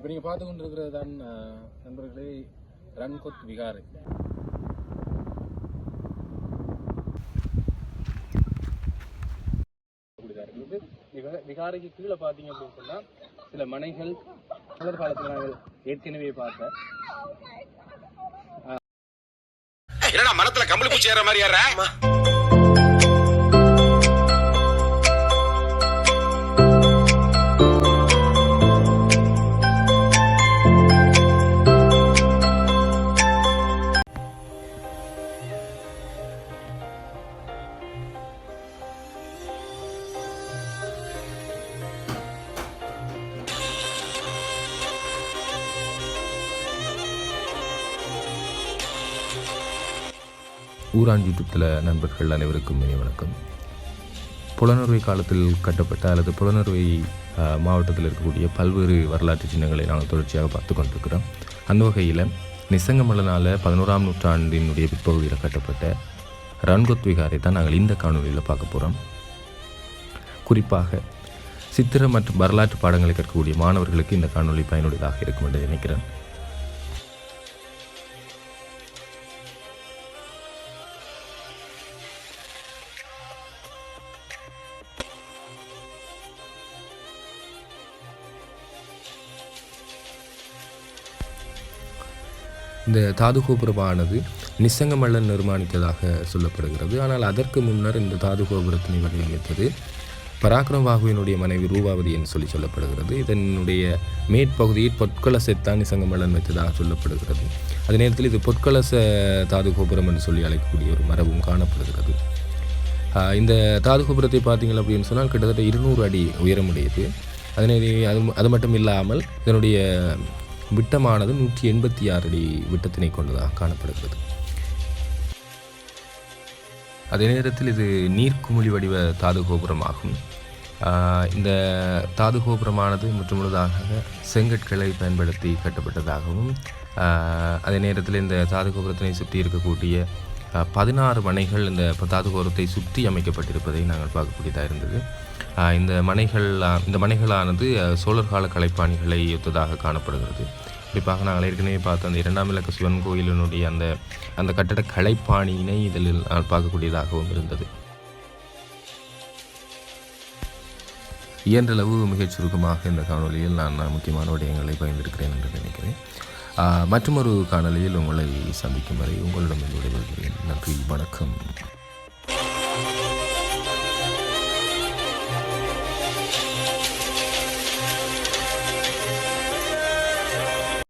இப்போ நீங்கள் பார்த்து கொண்டிருக்கிறது தான் நண்பர்களே ரன்கொத் விகாரை. விகாரைக்கு கீழே பார்த்தீங்க அப்படின்னு சொன்னால் சில மனைகள் மலர் காலத்தில் நாங்கள் ஏற்கனவே பார்த்த என்னடா மரத்துல கம்பளி பூச்சி ஏற மாதிரி ஏற ஊரான் நண்பர்கள் அனைவருக்கும் இனி வணக்கம். புலனறுவை காலத்தில் கட்டப்பட்ட அல்லது புலனறுவை மாவட்டத்தில் இருக்கக்கூடிய பல்வேறு வரலாற்று சின்னங்களை நாங்கள் தொடர்ச்சியாக பார்த்து கொண்டிருக்கிறோம். அந்த வகையில் நிசங்கமல்லனால பதினோராம் நூற்றாண்டினுடைய பிற்பகுதியில் கட்டப்பட்ட ரன்கொத் விகாரை தான் நாங்கள் இந்த காணொலியில் பார்க்க போகிறோம் குறிப்பாக சித்திர மற்றும் வரலாற்று பாடங்களை கற்கக்கூடிய மாணவர்களுக்கு இந்த காணொளி பயனுள்ளதாக இருக்கும் என்று நினைக்கிறேன். இந்த தாது கோபுரமானது நிசங்கமல்லன் நிர்மாணித்ததாக சொல்லப்படுகிறது. ஆனால் அதற்கு முன்னர் இந்த தாது கோபுரத்தினை வடிவமைத்தது பராக்கிரமபாகுவினுடைய மனைவி ரூபாவதி என்று சொல்லி சொல்லப்படுகிறது. இதனுடைய மேற்பகுதியில் பொற்கலசைத்தான் நிசங்கமல்லன் வைத்ததாக சொல்லப்படுகிறது. அதே நேரத்தில் இது பொற்கலச தாது கோபுரம் என்று சொல்லி அழைக்கக்கூடிய ஒரு மரபும் காணப்படுகிறது. இந்த தாது கோபுரத்தை பார்த்தீங்க அப்படின்னு சொன்னால் கிட்டத்தட்ட இருநூறு அடி உயரமுடையது. அதனை அது அது மட்டும் இல்லாமல் இதனுடைய விட்டமானது நூற்றி எண்பத்தி ஆறு அடி விட்டத்தினை கொண்டதாக காணப்படுகிறது. அதே நேரத்தில் இது நீர்க்குமிழி வடிவ தாது கோபுரமாகும் இந்த தாது கோபுரமானது முற்றுமுழுதாக செங்கற்களை பயன்படுத்தி கட்டப்பட்டதாகவும் அதே நேரத்தில் இந்த தாது கோபுரத்தினை சுற்றி இருக்கக்கூடிய பதினாறு மனைகள் இந்த தாது கோபுரத்தை சுற்றி அமைக்கப்பட்டிருப்பதை நாங்கள் பார்க்கக்கூடியதாக இருந்தது. இந்த மனைகள் இந்த மனைகளானது சோழர் கால கலைப்பாணிகளை ஒத்ததாக காணப்படுகிறது. குறிப்பாக நாங்கள் ஏற்கனவே பார்த்த அந்த இரண்டாம் இலக்க சிவன் கோயிலினுடைய அந்த அந்த கட்டட கலைப்பாணியினை இதில் நான் பார்க்கக்கூடியதாகவும் இருந்தது. இயன்றளவு மிகச் சுருக்கமாக இந்த காணொளியில் நான் முக்கியமான விடயங்களை பயந்திருக்கிறேன் என்று நினைக்கிறேன். மற்றொரு மற்றுமொரு காணொளியில் உங்களை சந்திக்கும் வரை உங்களிடம் விடைபெறுகிறேன். நன்றி வணக்கம்.